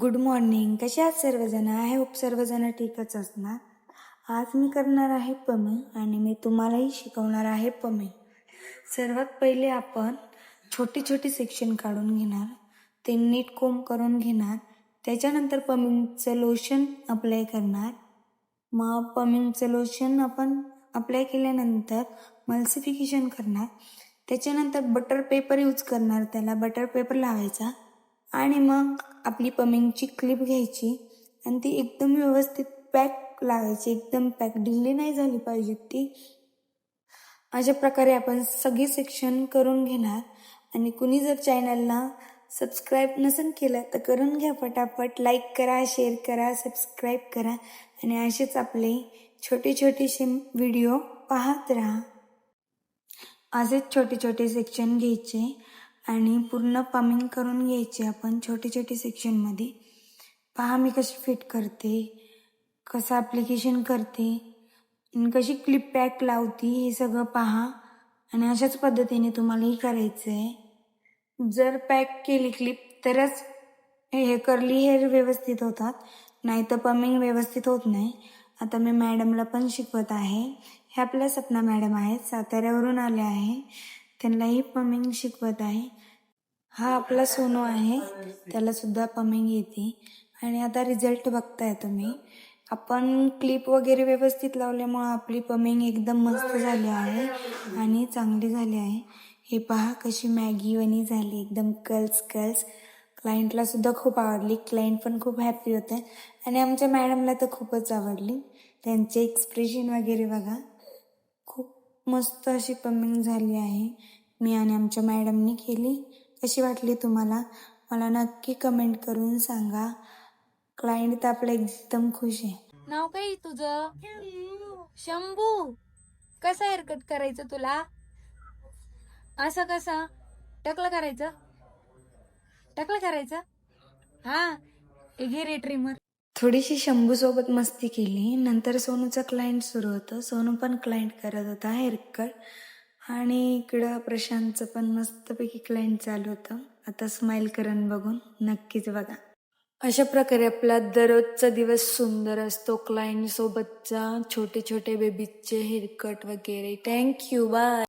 Good morning कसे आहात सर्वजण? आहे होप सर्वजण ठीकच असणार. आज मी करणार आहे पमी आणि मी तुम्हालाही शिकवणार आहे पमे सर्वात पहिले आपण छोटी छोटी सेक्शन काढून घेणार. ते नीट कोंब करून घेणार. त्याच्यानंतर पमिंगचं लोशन अप्लाय करणार. मग पमिंगचं लोशन आपण अप्लाय केल्यानंतर मल्सिफिकेशन करणार. त्याच्यानंतर बटर पेपर यूज करणार. त्याला बटर पेपर लावायचा. आणि मग आपली पमिंगची क्लिप घ्यायची आणि ती एकदम व्यवस्थित पॅक लावायची. एकदम पॅक ढिल्ली नाही झाली पाहिजे ती. अशा प्रकारे आपण सगळी सेक्शन करून घेणार. आणि कुणी जर चॅनलला सबस्क्राईब नसेल केलं तर करून घ्या पटापट. लाईक करा शेअर करा सबस्क्राईब करा. आणि असेच आपले छोटे छोटेसे व्हिडिओ पाहत राहा. असेच छोटे छोटे सेक्शन घ्यायचे. आणि पूर्ण पमिंग करून घ्यायची आपण छोटे छोटे सेक्शनमध्ये पहा मी कशी फिट करते कसं ॲप्लिकेशन करते आणि कशी क्लिप पॅक लावती हे सगळं पहा. आणि अशाच पद्धतीने तुम्हालाही करायचं आहे जर पॅक केली क्लिप तरच हे करली हेअर व्यवस्थित होतात. नाही तर पमिंग व्यवस्थित होत नाही. आता मी मॅडमला पण शिकवत आहे. हे आपल्या सपना मॅडम आहेत साताऱ्यावरून आले आहे. त्यांनाही पमिंग शिकवत आहे. हा आपला सोनू आहे. त्याला सुद्धा पमिंग येते. आणि आता रिझल्ट बघताय तुम्ही. आपण क्लिप वगैरे व्यवस्थित लावल्यामुळं आपली पमिंग एकदम मस्त झाली आहे आणि चांगली झाली आहे. हे पहा कशी मॅगी वनी झाली. एकदम कर्ल्स कर्ल्स क्लायंटला सुद्धा खूप आवडली. क्लायंट पण खूप हॅपी होते. आणि आमच्या मॅडमला तर खूपच आवडली. त्यांचे एक्सप्रेशन वगैरे बघा. खूप मस्त अशी पम्मिंग झाली आहे. मी आणि आमच्या मॅडमनी केली. कशी वाटली तुम्हाला? मला नक्की कमेंट करून सांगा. क्लायंट तर आपलं एकदम खुश आहे. नाव काय तुझं? शंभू. कसा हेअरकट करायचं तुला? असं कसा? टकलं करायचं? टकलं करायचं? हा. हे घे रे ट्रिमर थोडीशी शंभूसोबत मस्ती केली. नंतर सोनूचं क्लायंट सुरू होतं. सोनू पण क्लायंट करत होता. हेअरकट आणि इकडं प्रशांतचं पण मस्तपैकी क्लायंट चालू होतं. आता स्माईल करण बघून नक्कीच बघा. अशा प्रकारे आपला दररोजचा दिवस सुंदर असतो. क्लायंट सोबतचा छोटे छोटे बेबीजचे हेअरकट वगैरे. Thank you bye